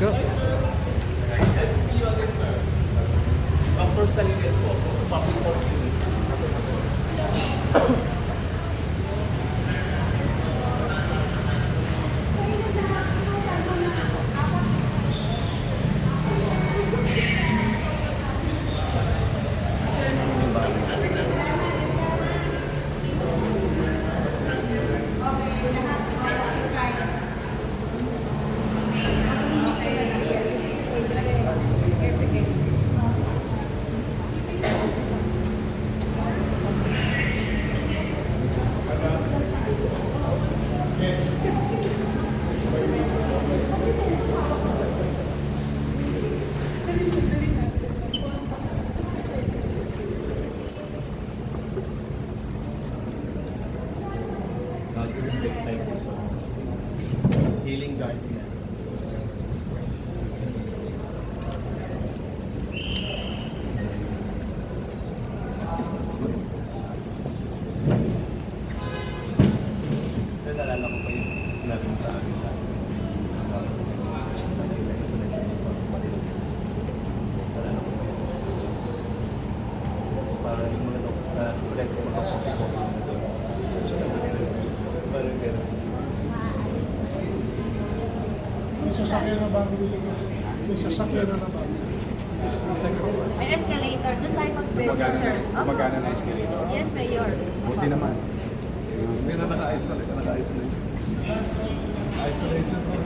Go. Dr. Salinet po, public health unit. Healing garden yan. Pero nalala ko pa yung sinabi mo sa akin. Nalala ko pa yun. Parang yung mga dok- ah, stress ko mga ko Parang gano'n. May sasakyan na ba? May sasakyan na ba? May escalator. Doon tayo na, sir. Gumagana na escalator. Yes, Mayor. Buti naman. May na naka-isolate, naka-isolate. Isolation.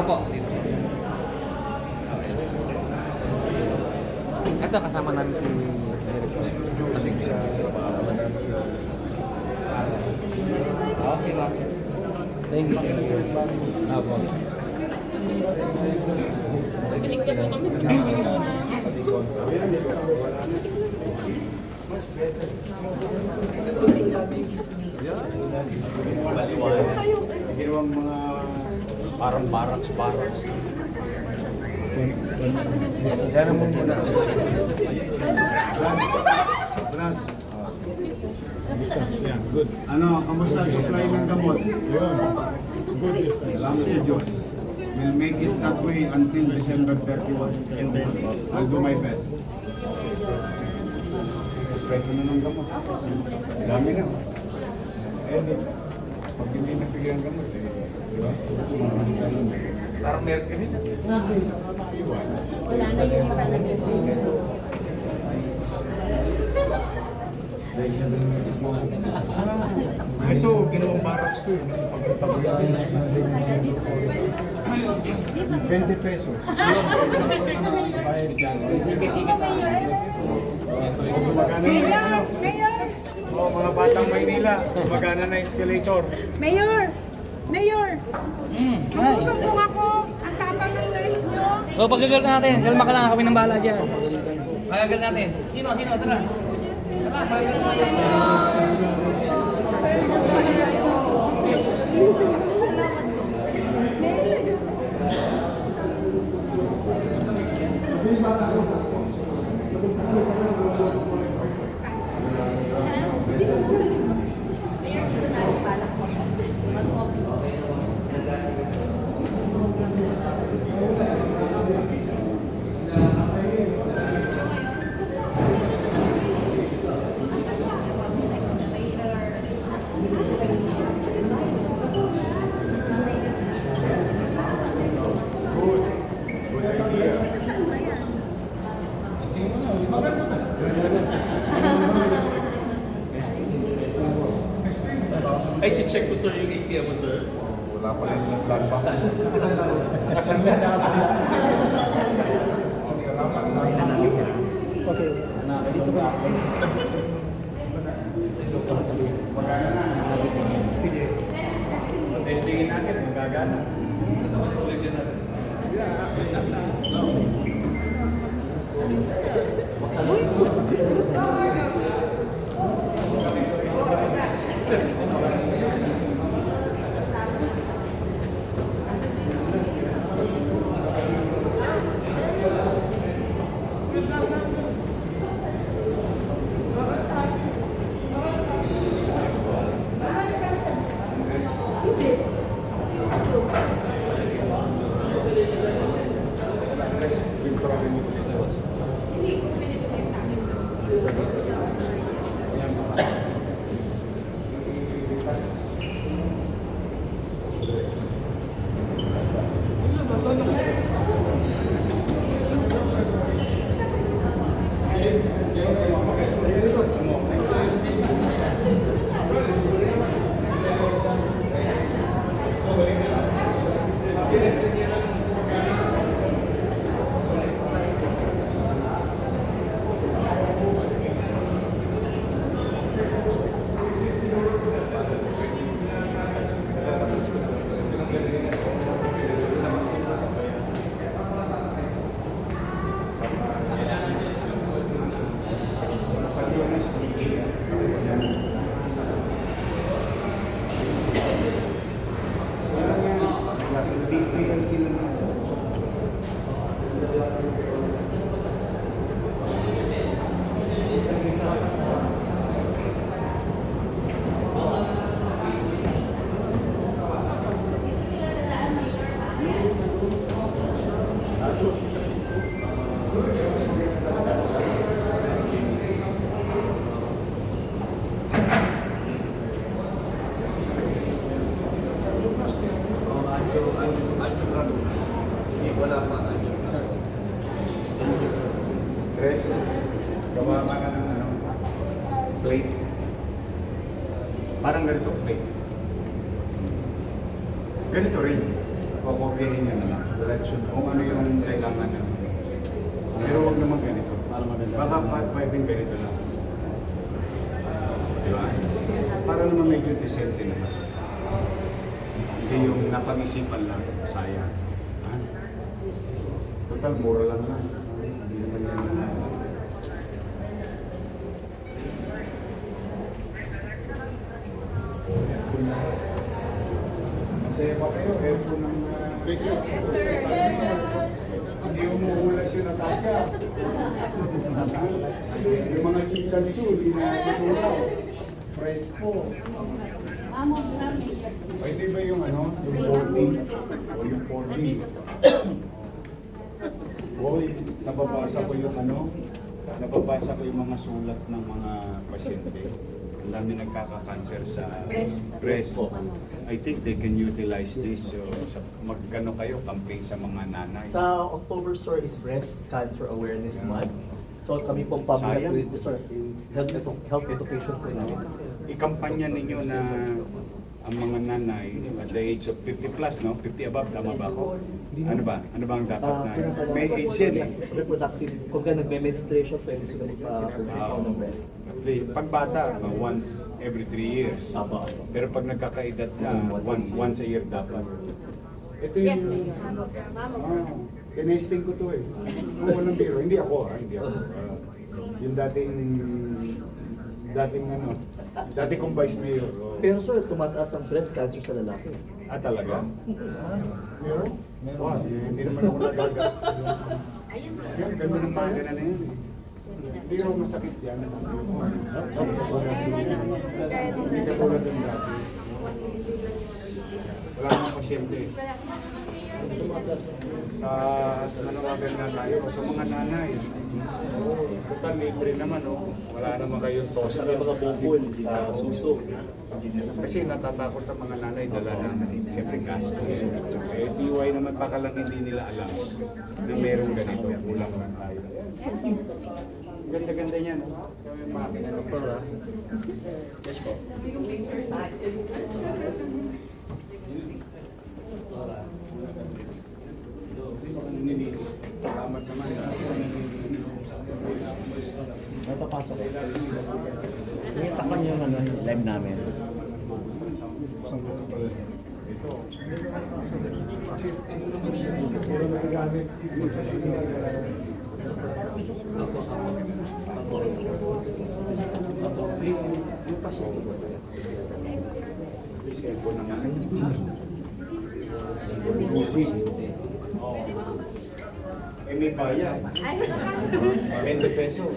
Apo. Ito kasama namin si Eric. Joseph sa trabaho. Okay lang. Thank you. Apo. Maliwanag. Ginawang mga parang barracks-barracks. Ganun mo muna. Brad. Distance yan. Good. Ano, kamusta supply ng gamot? Yun. Good distance. Salamat sa Diyos. We'll make it that way until December 31. I'll do my best. Pwede na ng gamot. Dami na. Eh, pag hindi nabigyan ng gamot, eh, di ba? Ganun. Parang meron kami. Wala na yung iba nagsisingil. Ito, ginawang barracks to eh. Pagkatabi 20 pesos. Na yung ano. Oh, mga batang Maynila, gumagana na escalator. Mayor! Mayor! Magsusumbong ako. Ang tapang ng nurse nyo. O, pagkagal natin. Kalma ka lang kami ng bala dyan. Magagal natin. Sino? Sino? Tara. Tara, magagal natin. Ay, check ko sir yung ATM mo sir. Wala pa rin yung plan pa. Nakasanda na ako business na business. Salamat. Okay. Dito ba? Magana na. Testingin natin, magagana. Bibigyan Gracias. Ano yung kailangan niya. Pero huwag naman ganito. Para maganda. Baka pwedeng ganito lang. Di ba? Para naman medyo decente naman. Kasi yung napag-isipan lang, sayang. Ha? Total, mura lang lang. Hindi naman yan. Masaya pa kayo, aircon ng uh, Hindi umuulas yung mga chichansu, hindi na natulaw. Fresco. Pwede ba yung ano, yung 40 o yung 40? Boy, nababasa ko yung ano, nababasa ko yung mga sulat ng mga pasyente. Ang dami nagkaka-cancer sa breast. I think they can utilize this. So, sa, magkano kayo, campaign sa mga nanay. Sa October sir is Breast Cancer Awareness Month. So kami pong public Sayang. with sir, health, edu- health education po namin. ikampanya ninyo na ang mga nanay the age of 50 plus, no? 50 above, tama ba ako? Ano ba? Ano ba ang dapat Ah, na? May age yan eh. Reproductive. Kung ka nagme-menstruation, pwede sila magpa-produce Ah, ng breast. at the- pag bata, uh, once every 3 years. Pero pag nagkakaedad na, one, once a year dapat. Ito yung... Ah, Tinesting ko to eh. Kung walang biro, hindi ako ha, hindi ako. Ah, yung dating, dating ano, dating kong vice mayor. oh. Pero sir, tumataas ang breast cancer sa lalaki. Ah, talaga? Meron? Wow, eh, hindi naman ako nagaga. Yan, ganda ng pagana na yan eh. Hindi ako masakit yan. Hindi ka tulad ng dati. Wala namang pasyente. Sa sa nanawagan na tayo, sa mga nanay. Total libre naman, oh. Wala naman kayong tosa. Sa mga bukol, sa suso. Kasi natatakot ang mga nanay dala ng siyempre gastos. Eh, TY naman baka lang hindi nila alam na meron ganito. Kulang lang tayo. Ganda-ganda niyan. oh. Yung makina ng Para. Yes po. Salamat naman. May papasok. May takpan yung ano, live namin. Cellphone na nga. Busy. Oh. Eh, may bayad. 20 pesos.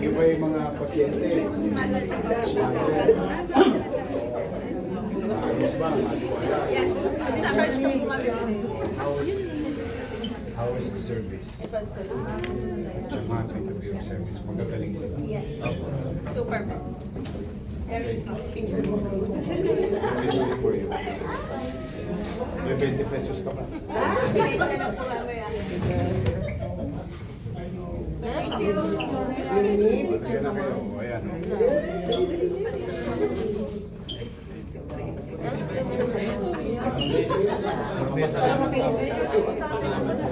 Kayo ba yung mga pasyente? Ayos ba? Yes, discharge na po kami. How is, the service? I'm happy to be of service. Magagaling sila. Yes. Super. Very feature. Let me do it for you. May 20 pesos ka pa. Thank you. Ayan na kayo. Ayan. oh.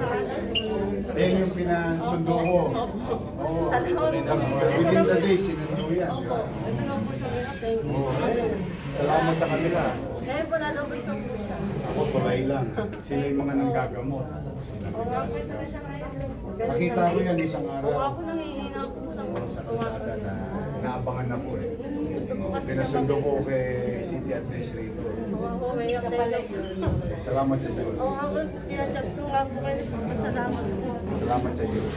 Ayan yung pinasundo ko. Oo. Within the day, sinundo yan. Salamat sa kanila. Kaya po na po siya. Ako tulay lang. Sila yung mga nanggagamot. Oo, na siya ngayon. Nakita ko yan isang araw. ako nangihina po sa sa kalsada na naabangan ako eh. Pinasundo ko kay City Administrator. Oo, umiyak din ako. Salamat sa Diyos. Oo, ako tinachat ko nga po kayo. Masalamat po. Salamat sa Diyos.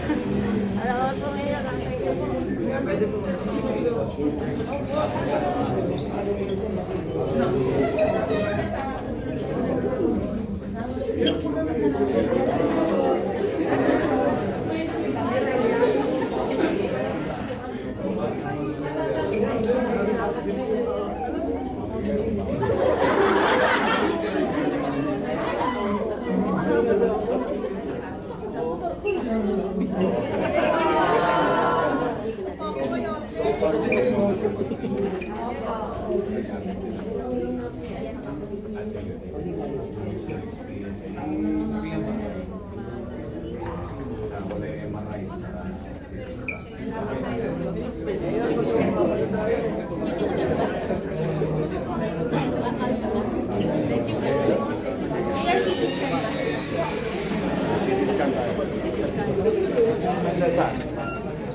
Alam ko po umiyak ang kayo po. Sa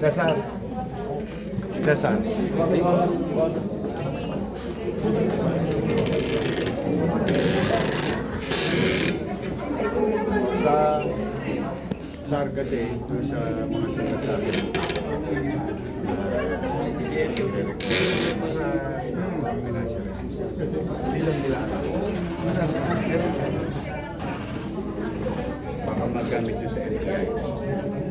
Cesar. Cesar. Sa SAR kasi, doon sa mga sulat sa akin. Hindi lang nila alam. Baka magamit yun sa NBI.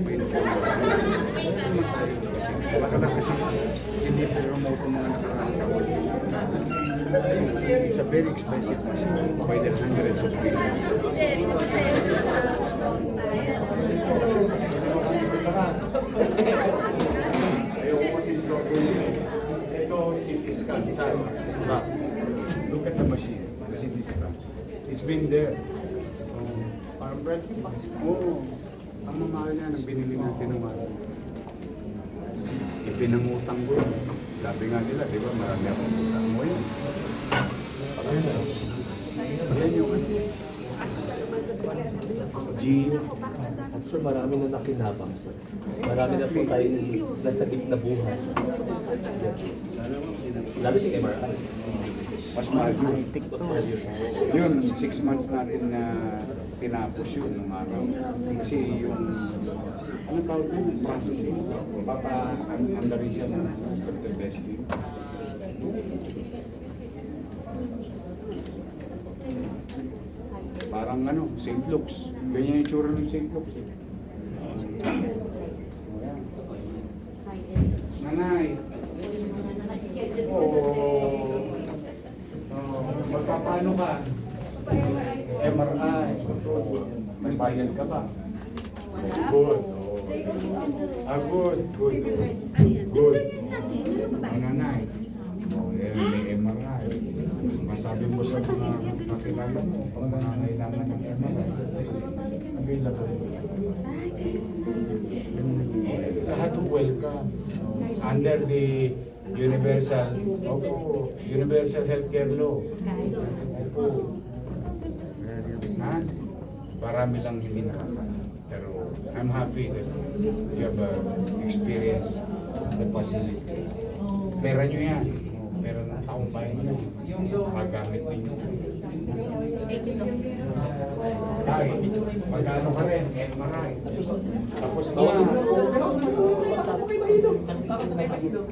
Baka lang kasi hindi promote ang mga nakarang taon. It's a very expensive machine by the hundreds of millions. Look at the machine, the CT scan. It's been there. Um, parang bread. Oo. Ang mamahal niya nang binili natin ng mga pinangutang ko yun. Sabi nga nila, di ba, marami akong utang mo yun. Yan yung ano. Gio. Sir, marami na nakinabang, sir. Marami na po tayo nasagip na buhay. Lalo si MRI. Mas mahal yun. Mas mahal yun. Yun, six months natin na tinapos yun nung araw. Kasi yung, ano tawag yun, processing, papa, ang under rin siya ng the testing. Parang ano, St. Luke's. Ganyan yung tsura ng St. Luke's. Eh. Nanay. Oo. Oh, magpapaano ka? MRI. Nagbayad ka ba? Good. Ah, good. Good. Good. Ang nanay. Oh, eh, may MRI. Masabi mo sa mga kakilala mo, kung mga kailangan ng MRI, available. Lahat welcome. Under the Universal, opo, Universal Healthcare Law. Opo. Ha? Marami lang hindi nakakala. Pero I'm happy that you have uh, experienced the facility. Pera nyo yan. Pera ng taong bayan nyo. Magamit ninyo. Ay, magkano ka rin? MRI. Tapos na.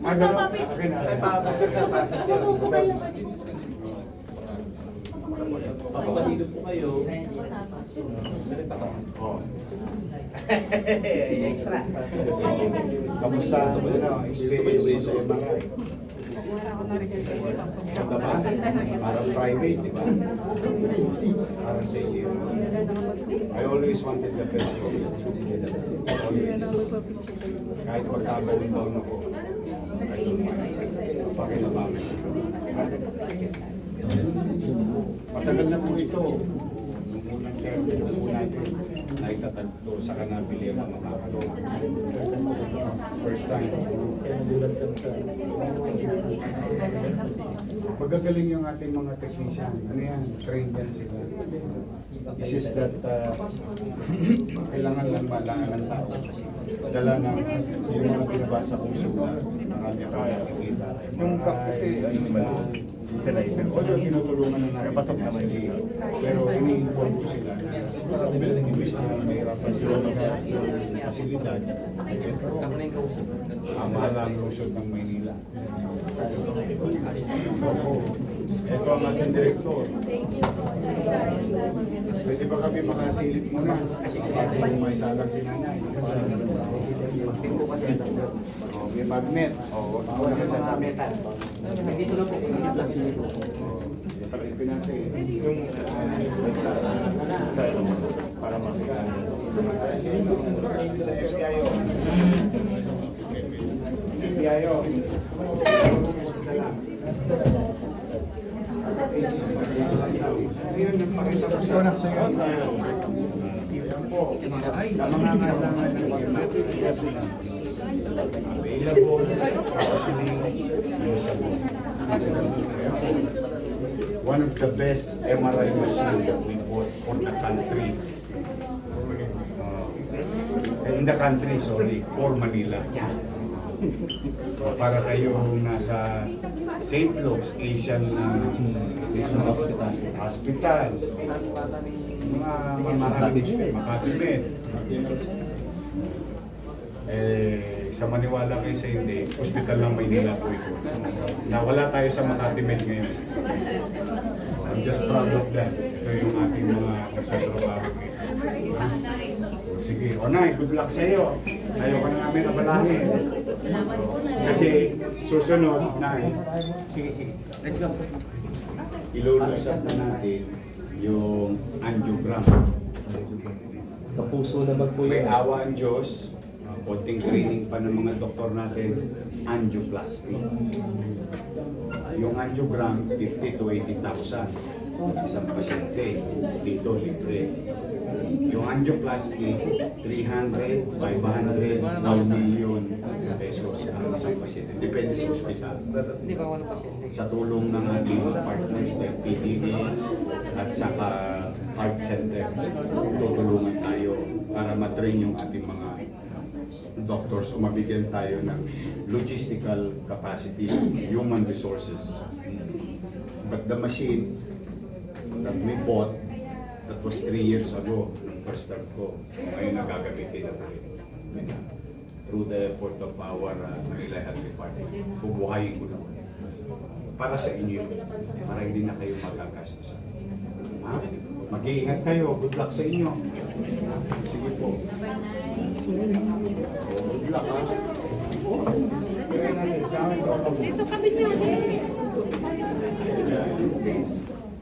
Ah, gano'n? Akin na. Papapalilo po kayo. Oh. Extra. Kamusta ano, experience mo sa MRI? Ganda ba? Parang private, di ba? Parang sa iyo. I always wanted the best for you. Always. Kahit magkakalimbaon ako, I don't mind. Pakilabamin. Matagal na po ito. Nung unang term po natin, naitatagpo sa kanabili ang mga makakalo. First time. Magagaling yung ating mga technician. Ano yan? Trained yan sila. This is that uh, kailangan lang malangan ng tao. Dala ng yung mga binabasa kong sulat. Marami akong nakikita. Yung kasi Although tinutulungan na natin financially, pero ini-inform ko sila. Na imbis na mahirapan sila maghanap ng pasilidad, ito, ang mahalang lungsod ng Maynila. Opo. Ito ang ating direktor. Pwede ba kami makasilip muna? Bago may salang si nanay. Oh, may magnet. Oo, ako na kasasabi. Dito na po. Sasalipin natin. Yung sasalang ka na. Para makika. Ay, sino? Sa FBI o. FBI o. Isa lang. Ayun, sa anak sa'yo. Po. Sa mga kailangan ng available, usable. One of the best MRI machine that we bought for the country. Uh, in the country, sorry, for Manila. Para kayong nasa St. Luke's Asian uh, Hospital. hospital, mga mamahaling Makati Med. Eh, sa maniwala kayo sa hindi, hospital ng Maynila po ito. Nawala tayo sa Makati Med ngayon. I'm just proud of that. Ito yung ating mga nagtatrabaho ngayon. Sige, o Nay, good luck sa iyo. Ayaw ka na namin abalahin. Kasi susunod, Nay, Sige, sige. Let's go. ilulusap na natin yung angiogram. Sa puso naman po May awa ang Diyos, konting training pa ng mga doktor natin, angioplasty. Yung angiogram, 50 to 80,000. Isang pasyente, dito libre. Yung angioplasty, 300, 500, 1 million pesos ang isang pasyente. Depende sa ospital. Di ba wala pasyente? Sa tulong ng ating mga partners like PGDs at saka Heart Center, tutulungan tayo para matrain yung ating mga doctors o mabigyan tayo ng logistical capacity, human resources. But the machine that we bought, was three years ago, nung first start ko, ngayon nagagamitin na po. Through the effort of our uh, Manila Health Department, bubuhayin ko naman. Para sa inyo, para hindi na kayo magagastos. Ha? Mag-iingat kayo. Good luck sa inyo. Sige po. Good luck ha. Dito kami niyo.